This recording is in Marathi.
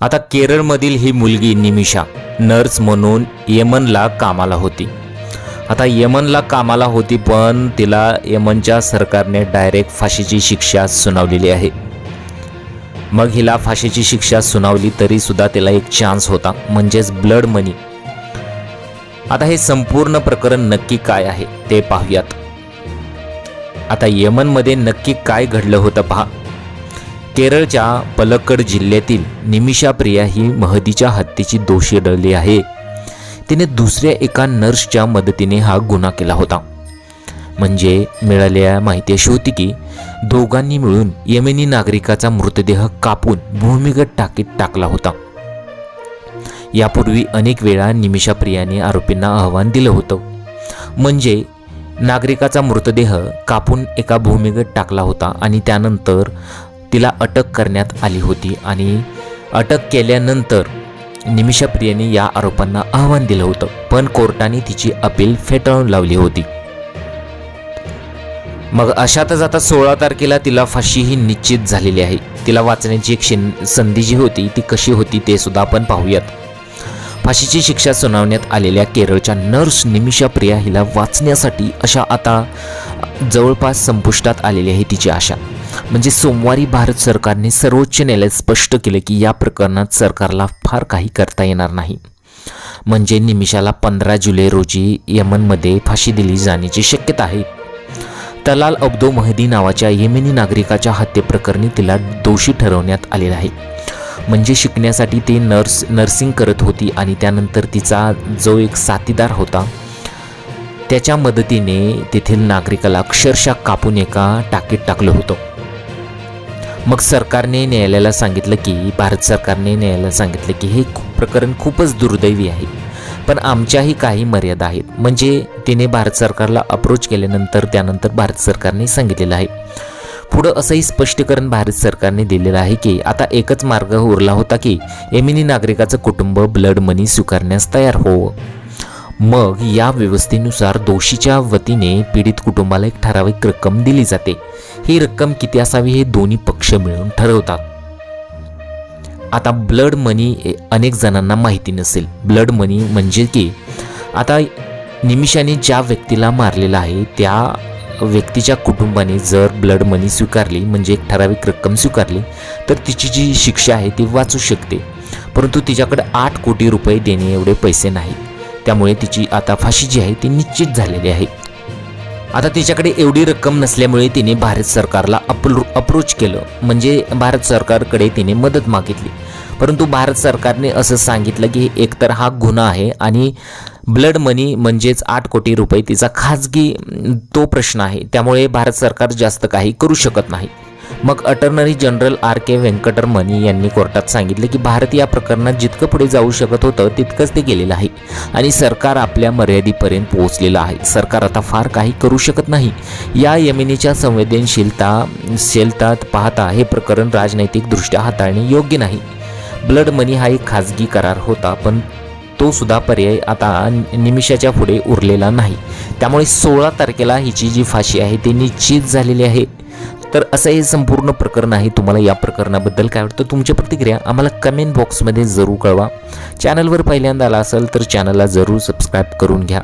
आता केरळमधील ही मुलगी निमिषा नर्स म्हणून येमनला कामाला होती. आता यमनला कामाला होती पण तिला यमनच्या सरकारने डायरेक्ट फाशीची शिक्षा सुनावलेली आहे. मग हिला फाशीची शिक्षा सुनावली तरी सुद्धा तिला एक चान्स होता म्हणजेच ब्लड मनी आता हे संपूर्ण प्रकरण नक्की काय आहे ते पाहूयात. आता यमनमध्ये नक्की काय घडलं होतं पहा. केरळच्या पलक्कड जिल्ह्यातील निमिषा प्रिया ही महदीच्या हत्येची दोषी ठरली आहे. तिने दुसऱ्या एका नर्सच्या मदतीने हा गुन्हा केला होता. म्हणजे मिळालेल्या माहिती अशी होती की दोघांनी मिळून यमेनी नागरिकाचा मृतदेह कापून भूमिगत टाकीत टाकला होता. यापूर्वी अनेक वेळा निमिषा प्रियाने आरोपींना आव्हान दिलं होतं. म्हणजे नागरिकाचा मृतदेह कापून एका भूमिगत टाकला होता आणि त्यानंतर तिला अटक करण्यात आली होती आणि अटक केल्यानंतर निमिषा प्रियाने या आरोपांना आव्हान दिलं होतं पण कोर्टाने तिची अपील फेटाळून लावली होती. मग अशातच आता सोळा तारखेला तिला फाशी ही निश्चित झालेली आहे. तिला वाचण्याची एक शिन संधी जी होती ती कशी होती ते सुद्धा आपण पाहूयात. फाशीची शिक्षा सुनावण्यात आलेल्या केरळच्या नर्स निमिषा प्रिया हिला वाचण्यासाठी अशा आता जवळपास संपुष्टात आलेली आहे तिची आशा. म्हणजे सोमवारी भारत सरकारने सर्वोच्च न्यायालयात स्पष्ट केले की या प्रकरणात सरकारला फार काही करता येणार नाही. म्हणजे निमिषाला पंधरा जुलै रोजी यमनमध्ये फाशी दिली जाण्याची शक्यता आहे. तलाल अब्दो महदी नावाच्या येमेनी नागरिकाच्या हत्येप्रकरणी तिला दोषी ठरवण्यात आलेला आहे. म्हणजे शिकण्यासाठी ते नर्स नर्सिंग करत होती आणि त्यानंतर तिचा जो एक साथीदार होता त्याच्या मदतीने तेथील नागरिकाला अक्षरशः कापून एका टाकीत टाकलं होतं. मग सरकारने न्यायालयाला सांगितलं की भारत सरकारने न्यायालयाला सांगितलं की हे खूप- प्रकरण खूपच दुर्दैवी आहे. पण आमच्याही काही मर्यादा आहेत. म्हणजे तिने भारत सरकारला अप्रोच केल्यानंतर त्यानंतर भारत सरकारने सांगितलेलं आहे. पुढं असंही स्पष्टीकरण भारत सरकारने दिलेलं आहे की आता एकच मार्ग उरला होता की एमिनी नागरिकाचं कुटुंब ब्लड मनी स्वीकारण्यास तयार होवं. मग या व्यवस्थेनुसार दोषीच्या वतीने पीडित कुटुंबाला एक ठराविक रक्कम दिली जाते. ही रक्कम किती असावी हे दोन्ही पक्ष मिळून ठरवतात. आता ब्लड मनी ए- अनेक जणांना माहिती नसेल. ब्लड मनी म्हणजे की आता निमिषाने ज्या व्यक्तीला मारलेला आहे त्या व्यक्तीच्या कुटुंबाने जर ब्लड मनी स्वीकारली म्हणजे एक ठराविक रक्कम स्वीकारली तर तिची जी शिक्षा आहे ती वाचू शकते. परंतु तिच्याकडे आठ कोटी रुपये देणे एवढे पैसे नाहीत. त्यामुळे तिची आता फाशी जी आहे ती निश्चित झालेली आहे. आता तिच्याकडे एवढी रक्कम नसल्यामुळे तिने भारत सरकारला अप्रो अप्रोच केलं. म्हणजे भारत सरकारकडे तिने मदत मागितली. परंतु भारत सरकारने असं सांगितलं की एकतर हा गुन्हा आहे आणि ब्लड मनी म्हणजेच आठ कोटी रुपये तिचा खाजगी तो प्रश्न आहे. त्यामुळे भारत सरकार जास्त काही करू शकत नाही. मग अटर्नरी जनरल आर के व्यंकटरमणी यांनी कोर्टात सांगितले की भारत या प्रकरणात जितकं पुढे जाऊ शकत होतं तितकंच ते गेलेलं आहे. आणि सरकार आपल्या मर्यादेपर्यंत पोहोचलेलं आहे. सरकार आता फार काही करू शकत नाही. या यमिनीच्या संवेदनशीलता शीलतात पाहता हे प्रकरण राजनैतिकदृष्ट्या हाताळणे योग्य नाही. ब्लड मनी हा एक खाजगी करार होता पण तो सुद्धा पर्याय आता निमिषाच्या पुढे उरलेला नाही. त्यामुळे सोळा तारखेला हिची जी फाशी आहे ती निश्चित झालेली आहे. तर असं हे संपूर्ण प्रकरण आहे. तुम्हाला या प्रकरणाबद्दल काय वाटतं? तुमच्या प्रतिक्रिया आम्हाला कमेंट बॉक्समध्ये जरूर कळवा. चॅनलवर पहिल्यांदा आला असेल तर चॅनलला जरूर सबस्क्राईब करून घ्या.